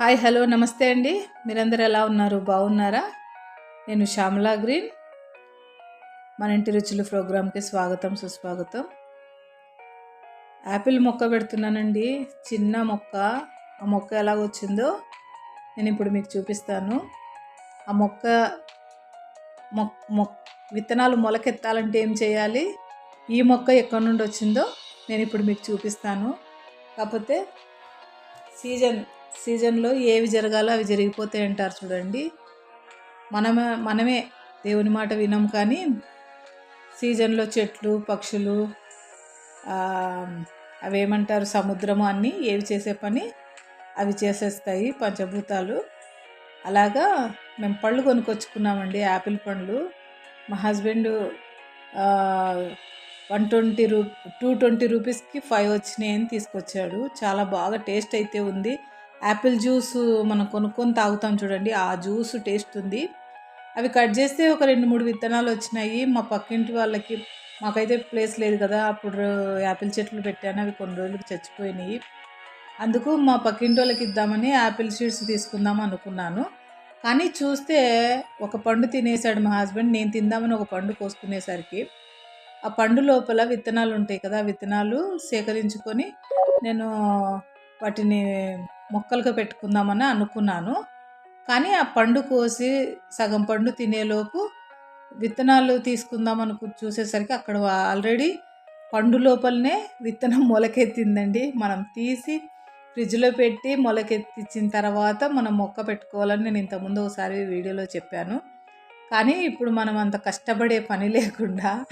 Hi hello నమస్తే అండి. మీరందరూ ఎలా ఉన్నారు? బాగున్నారా? నేను శ్యామలా గ్రీన్. మన ఇంటి రుచులు ప్రోగ్రామ్కి స్వాగతం సుస్వాగతం. యాపిల్ మొక్క పెడుతున్నానండి. చిన్న మొక్క. ఆ మొక్క ఎలా వచ్చిందో నేను ఇప్పుడు మీకు చూపిస్తాను. ఆ మొక్క మొక్ మొక్ విత్తనాలు మొలకెత్తాలంటే ఏం చేయాలి? ఈ మొక్క ఎక్కడి నుండి వచ్చిందో నేను ఇప్పుడు మీకు చూపిస్తాను. కాకపోతే సీజన్ సీజన్లో ఏవి జరగాలో అవి జరిగిపోతాయి అంటారు చూడండి. మనమే మనమే దేవుని మాట వినం కానీ సీజన్లో చెట్లు పక్షులు అవేమంటారు సముద్రము అన్నీ ఏవి చేసే పని అవి చేసేస్తాయి పంచభూతాలు. అలాగా మేము పళ్ళు కొనుక్కొచ్చుకున్నామండి యాపిల్ పండ్లు. మా హస్బెండ్ వన్ ట్వంటీ రూ టూ ట్వంటీ రూపీస్కి ఫైవ్ వచ్చినాయని తీసుకొచ్చాడు. చాలా బాగా టేస్ట్ అయితే ఉంది. యాపిల్ జ్యూస్ మనం కొనుక్కొని తాగుతాం చూడండి. ఆ జ్యూస్ టేస్ట్ ఉంది. అవి కట్ చేస్తే ఒక రెండు మూడు విత్తనాలు వచ్చినాయి. మా పక్కింటి వాళ్ళకి మాకైతే ప్లేస్ లేదు కదా. అప్పుడు యాపిల్ చెట్లు పెట్టాను. అవి కొన్ని రోజులు చచ్చిపోయినాయి. అందుకు మా పక్కింటి వాళ్ళకి ఇద్దామని యాపిల్ సీడ్స్ తీసుకుందాం అనుకున్నాను. కానీ చూస్తే ఒక పండు తినేసాడు మా హస్బెండ్. నేను తిందామని ఒక పండు కోసుకునేసరికి ఆ పండు లోపల విత్తనాలు ఉంటాయి కదా. విత్తనాలు సేకరించుకొని నేను వాటిని మొక్కలుగా పెట్టుకుందామని అనుకున్నాను. కానీ ఆ పండు కోసి సగం పండు తినేలోపు విత్తనాలు తీసుకుందాం చూసేసరికి అక్కడ ఆల్రెడీ పండు లోపలనే విత్తనం మొలకెత్తిందండి. మనం తీసి ఫ్రిడ్జ్లో పెట్టి మొలకెత్తించిన తర్వాత మనం మొక్క పెట్టుకోవాలని నేను ఇంతకుముందు ఒకసారి వీడియోలో చెప్పాను. కానీ ఇప్పుడు మనం అంత కష్టపడే పని లేకుండా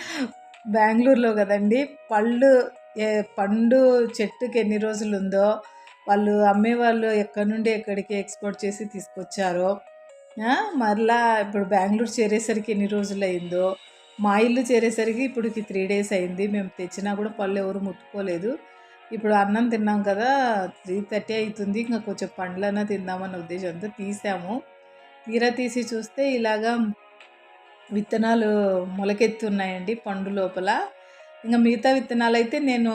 బెంగళూరులో కదండి పళ్ళు ఏ పండు చెట్టుకి ఎన్ని రోజులు ఉందో వాళ్ళు అమ్మేవాళ్ళు ఎక్కడి నుండి ఎక్కడికి ఎక్స్పోర్ట్ చేసి తీసుకొచ్చారో మరలా ఇప్పుడు బెంగళూరు చేరేసరికి ఎన్ని రోజులు అయిందో మా ఇల్లు చేరేసరికి ఇప్పటికి త్రీ డేస్ అయింది. మేము తెచ్చినా కూడా పళ్ళు ఎవరు ముట్టుకోలేదు. ఇప్పుడు అన్నం తిన్నాం కదా త్రీ థర్టీ అవుతుంది ఇంకా కొంచెం పండ్లన్నా తిందామన్న ఉద్దేశంతో తీసాము. తీరా తీసి చూస్తే ఇలాగా విత్తనాలు మొలకెత్తున్నాయండి పండు లోపల. ఇంకా మిగతా విత్తనాలు అయితే నేను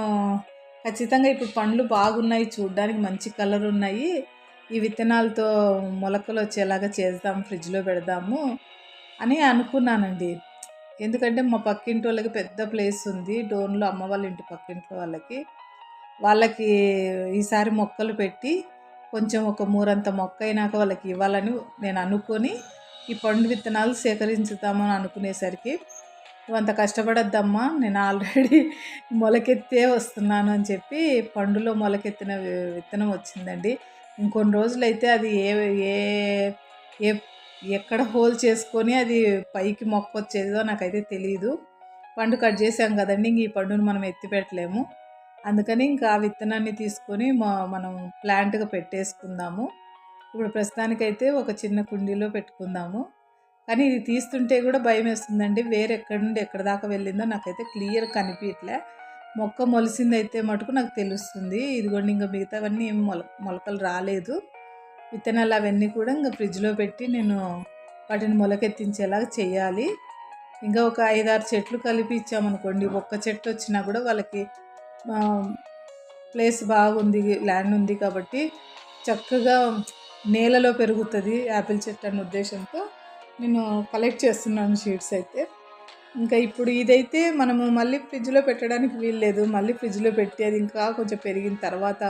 ఖచ్చితంగా ఇప్పుడు పండ్లు బాగున్నాయి చూడడానికి మంచి కలర్ ఉన్నాయి. ఈ విత్తనాలతో మొలకలు వచ్చేలాగా చేద్దాం ఫ్రిడ్జ్లో పెడదాము అని అనుకున్నానండి. ఎందుకంటే మా పక్కింటి వాళ్ళకి పెద్ద ప్లేస్ ఉంది డోన్లో అమ్మ వాళ్ళ ఇంటి పక్కింటి వాళ్ళకి. వాళ్ళకి ఈసారి మొక్కలు పెట్టి కొంచెం ఒక మూరంత మొక్క అయినాక వాళ్ళకి ఇవ్వాలని నేను అనుకొని ఈ పండు విత్తనాలు సేకరించుతామని అనుకునేసరికి నువ్వు అంత కష్టపడద్దమ్మా నేను ఆల్రెడీ మొలకెత్తే వస్తున్నాను అని చెప్పి పండులో మొలకెత్తిన విత్తనం వచ్చిందండి. ఇంకొన్ని రోజులైతే అది ఏ ఏ ఏ ఎక్కడ హోల్ చేసుకొని అది పైకి మొక్క వచ్చేదో నాకైతే తెలియదు పండు కట్ చేసాం కదండి ఇంక ఈ పండును మనం ఎత్తి పెట్టలేము. అందుకని ఇంకా ఆ విత్తనాన్ని తీసుకొని మా మనం ప్లాంట్గా పెట్టేసుకుందాము. ఇప్పుడు ప్రస్తుతానికైతే ఒక చిన్న కుండీలో పెట్టుకుందాము. కానీ ఇది తీస్తుంటే కూడా భయం వేస్తుందండి. వేరే ఎక్కడి నుండి ఎక్కడి దాకా వెళ్ళిందో నాకైతే క్లియర్ కనిపించట్లే మొక్క మొలిసిందైతే మటుకు నాకు తెలుస్తుంది. ఇదిగోండి ఇంకా మిగతావన్నీ ఏం మొల మొలకలు రాలేదు. విత్తనాలు అవన్నీ కూడా ఇంకా ఫ్రిడ్జ్లో పెట్టి నేను వాటిని మొలకెత్తించేలాగా చేయాలి. ఇంకా ఒక ఐదారు చెట్లు కలిపి ఇచ్చామనుకోండి ఒక్క చెట్టు వచ్చినా కూడా వాళ్ళకి ప్లేస్ బాగుంది ల్యాండ్ ఉంది కాబట్టి చక్కగా నేలలో పెరుగుతుంది యాపిల్ చెట్టు అనే ఉద్దేశంతో నేను కలెక్ట్ చేస్తున్నాను షీట్స్ అయితే. ఇంకా ఇప్పుడు ఇదైతే మనము మళ్ళీ ఫ్రిడ్జ్లో పెట్టడానికి వీల్లేదు. మళ్ళీ ఫ్రిడ్జ్లో పెట్టి అది ఇంకా కొంచెం పెరిగిన తర్వాత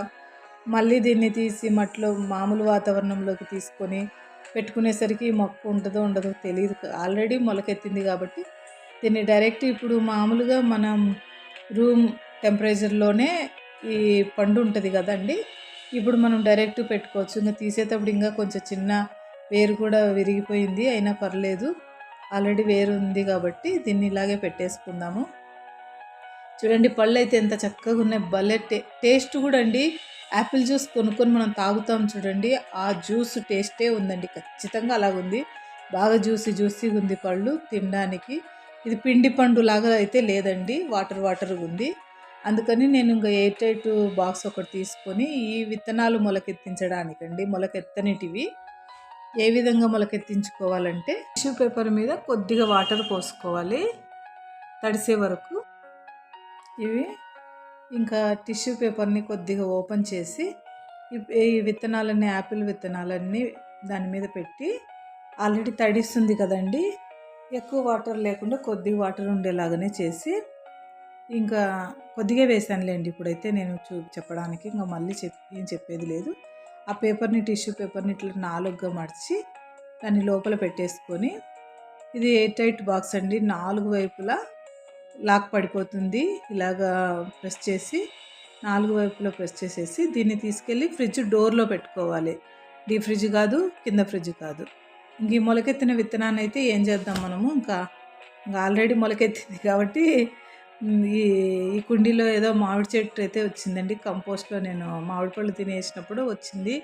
మళ్ళీ దీన్ని తీసి మట్లో మామూలు వాతావరణంలోకి తీసుకొని పెట్టుకునేసరికి మొక్క ఉంటుందో ఉండదో తెలియదు ఆల్రెడీ మొలకెత్తింది కాబట్టి దీన్ని డైరెక్ట్ ఇప్పుడు మామూలుగా మనం రూమ్ టెంపరేచర్లోనే ఈ పండు ఉంటుంది కదండి. ఇప్పుడు మనం డైరెక్ట్ పెట్టుకోవచ్చు. ఇంకా తీసేటప్పుడు ఇంకా కొంచెం చిన్న వేరు కూడా విరిగిపోయింది అయినా పర్లేదు. ఆల్రెడీ వేరు ఉంది కాబట్టి దీన్ని ఇలాగే పెట్టేసుకుందాము. చూడండి పళ్ళు అయితే ఎంత చక్కగా ఉన్నాయి. భలే టే టేస్ట్ కూడా అండి. యాపిల్ జ్యూస్ కొనుక్కొని మనం తాగుతాం చూడండి. ఆ జ్యూస్ టేస్టే ఉందండి. ఖచ్చితంగా అలాగుంది బాగా జ్యూసీ జ్యూసీగా ఉంది పళ్ళు తినడానికి. ఇది పిండి పండు లాగా అయితే లేదండి. వాటర్ వాటర్గా ఉంది. అందుకని నేను ఇంకా ఎయిర్ టైట్ బాక్స్ ఒకటి తీసుకొని ఈ విత్తనాలు మొలకెత్తించడానికండి. మొలకెత్తనిటివి. ఏ విధంగా మొలకెత్తించుకోవాలంటే టిష్యూ పేపర్ మీద కొద్దిగా వాటర్ పోసుకోవాలి. తడిసే వరకు ఇవి ఇంకా టిష్యూ పేపర్ని కొద్దిగా ఓపెన్ చేసి ఈ- విత్తనాలన్నీ యాపిల్ విత్తనాలన్నీ దాని మీద పెట్టి ఆల్రెడీ తడిస్తుంది కదండి. ఎక్కువ వాటర్ లేకుండా కొద్ది వాటర్ ఉండేలాగానే చేసి ఇంకా కొద్దిగా వేసానులేండి. ఇప్పుడైతే నేను చూ చెప్పడానికి ఇంకా మళ్ళీ చెప్ ఏం చెప్పేది లేదు. ఆ పేపర్ని టిష్యూ పేపర్ని ఇట్లా నాలుగుగా మడిచి దాన్ని లోపల పెట్టేసుకొని ఇది ఎయిర్ టైట్ బాక్స్ అండి. నాలుగు వైపులా లాక్ పడిపోతుంది. ఇలాగా ప్రెస్ చేసి నాలుగు వైపులా ప్రెస్ చేసేసి దీన్ని తీసుకెళ్ళి ఫ్రిడ్జ్ డోర్లో పెట్టుకోవాలి. డీ ఫ్రిడ్జ్ కాదు కింద ఫ్రిడ్జ్ కాదు. ఇంక ఈ మొలకెత్తిన విత్తనాన్ని అయితే ఏం చేద్దాం మనము? ఇంకా ఇంకా ఆల్రెడీ మొలకెత్తింది కాబట్టి ఈ ఈ కుండీలో ఏదో మామిడి చెట్టు అయితే వచ్చిందండి. కంపోస్ట్లో నేను మామిడి పళ్ళు తినేసినప్పుడు వచ్చింది.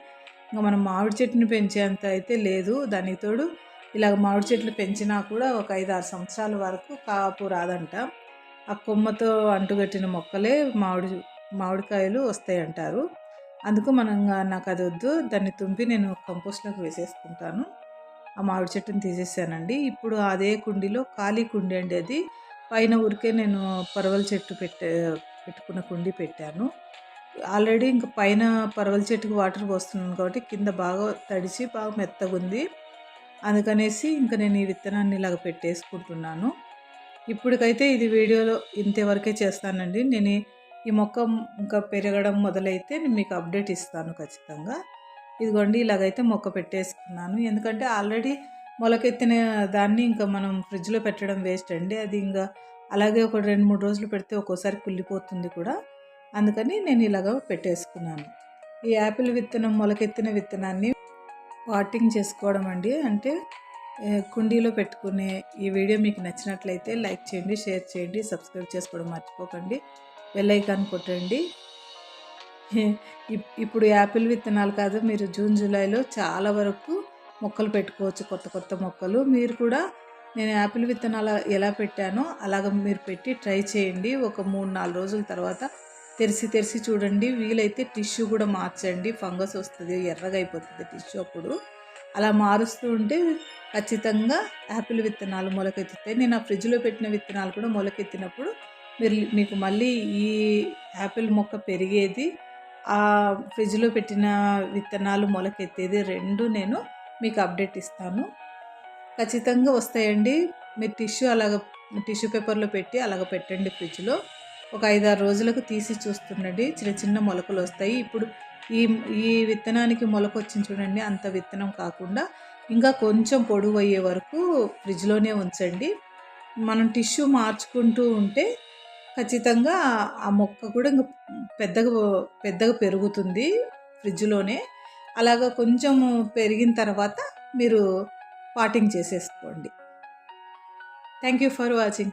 ఇంకా మనం మామిడి చెట్టుని పెంచేంత అయితే లేదు. దానికి తోడు ఇలాగ మామిడి చెట్లు పెంచినా కూడా ఒక ఐదు ఆరు సంవత్సరాల వరకు కాపు రాదంట. ఆ కొమ్మతో అంటుగట్టిన మొక్కలే మామిడి మామిడికాయలు వస్తాయి అంటారు అందుకు మనం ఇంకా నాకు అది వద్దు దాన్ని తుంపి నేను కంపోస్ట్లోకి వేసేసుకుంటాను. ఆ మామిడి చెట్టుని తీసేసానండి. ఇప్పుడు అదే కుండీలో ఖాళీ కుండీ అండి అది. పైన ఊరికే నేను పరవల చెట్టు పెట్టే పెట్టుకున్న కుండీ పెట్టాను. ఆల్రెడీ ఇంకా పైన పరవల చెట్టుకు వాటర్ పోస్తున్నాను కాబట్టి కింద బాగా తడిచి బాగా మెత్తగా ఉంది. అందుకనేసి ఇంకా నేను ఈ విత్తనాన్ని ఇలాగ పెట్టేసుకుంటున్నాను. ఇప్పటికైతే ఇది వీడియోలో ఇంతవరకే చేస్తానండి. నేను ఈ మొక్క ఇంకా పెరగడం మొదలైతే నేను మీకు అప్డేట్ ఇస్తాను ఖచ్చితంగా. ఇదిగోండి ఇలాగైతే మొక్క పెట్టేసుకున్నాను. ఎందుకంటే ఆల్రెడీ మొలకెత్తిన దాన్ని ఇంకా మనం ఫ్రిడ్జ్లో పెట్టడం వేస్ట్ అండి. అది ఇంకా అలాగే ఒక రెండు మూడు రోజులు పెడితే ఒక్కోసారి కుళ్ళిపోతుంది కూడా. అందుకని నేను ఇలాగ పెట్టేసుకున్నాను. ఈ యాపిల్ విత్తనం మొలకెత్తిన విత్తనాన్ని వాటింగ్ చేసుకోవడం అండి. అంటే కుండీలో పెట్టుకునే ఈ వీడియో మీకు నచ్చినట్లయితే లైక్ చేయండి షేర్ చేయండి సబ్స్క్రైబ్ చేసుకోవడం మర్చిపోకండి. బెల్ ఐకాన్ కొట్టండి. ఇప్- ఇప్పుడు యాపిల్ విత్తనాలు కాదు మీరు జూన్ జూలైలో చాలా వరకు మొక్కలు పెట్టుకోవచ్చు కొత్త కొత్త మొక్కలు. మీరు కూడా నేను యాపిల్ విత్తనాలు ఎలా పెట్టానో అలాగ మీరు పెట్టి ట్రై చేయండి. ఒక మూడు నాలుగు రోజుల తర్వాత తెరిచి తెరిచి చూడండి. వీలైతే టిష్యూ కూడా మార్చండి. ఫంగస్ వస్తుంది ఎర్రగా అయిపోతుంది టిష్యూ అప్పుడు. అలా మారుస్తూ ఉంటే ఖచ్చితంగా యాపిల్ విత్తనాలు మొలకెత్తుతాయి. నేను ఆ ఫ్రిడ్జ్లో పెట్టిన విత్తనాలు కూడా మొలకెత్తినప్పుడు మీరు మీకు మళ్ళీ ఈ యాపిల్ మొక్క పెరిగేది ఆ ఫ్రిడ్జ్లో పెట్టిన విత్తనాలు మొలకెత్తేది రెండు నేను మీకు అప్డేట్ ఇస్తాను. ఖచ్చితంగా వస్తాయండి. మీరు టిష్యూ అలాగ టిష్యూ పేపర్లో పెట్టి అలాగ పెట్టండి ఫ్రిడ్జ్లో. ఒక ఐదారు రోజులకు తీసి చూస్తుండండి. చిన్న చిన్న మొలకలు వస్తాయి. ఇప్పుడు ఈ ఈ విత్తనానికి మొలక వచ్చింది చూడండి. అంత విత్తనం కాకుండా ఇంకా కొంచెం పొడవు అయ్యే వరకు ఫ్రిడ్జ్లోనే ఉంచండి. మనం టిష్యూ మార్చుకుంటూ ఉంటే ఖచ్చితంగా ఆ మొక్క కూడా ఇంకా పెద్దగా పెద్దగా పెరుగుతుంది ఫ్రిడ్జ్లోనే. అలాగా కొంచెం పెరిగిన తర్వాత మీరు పాటింగ్ చేసేసుకోండి. Thank you for watching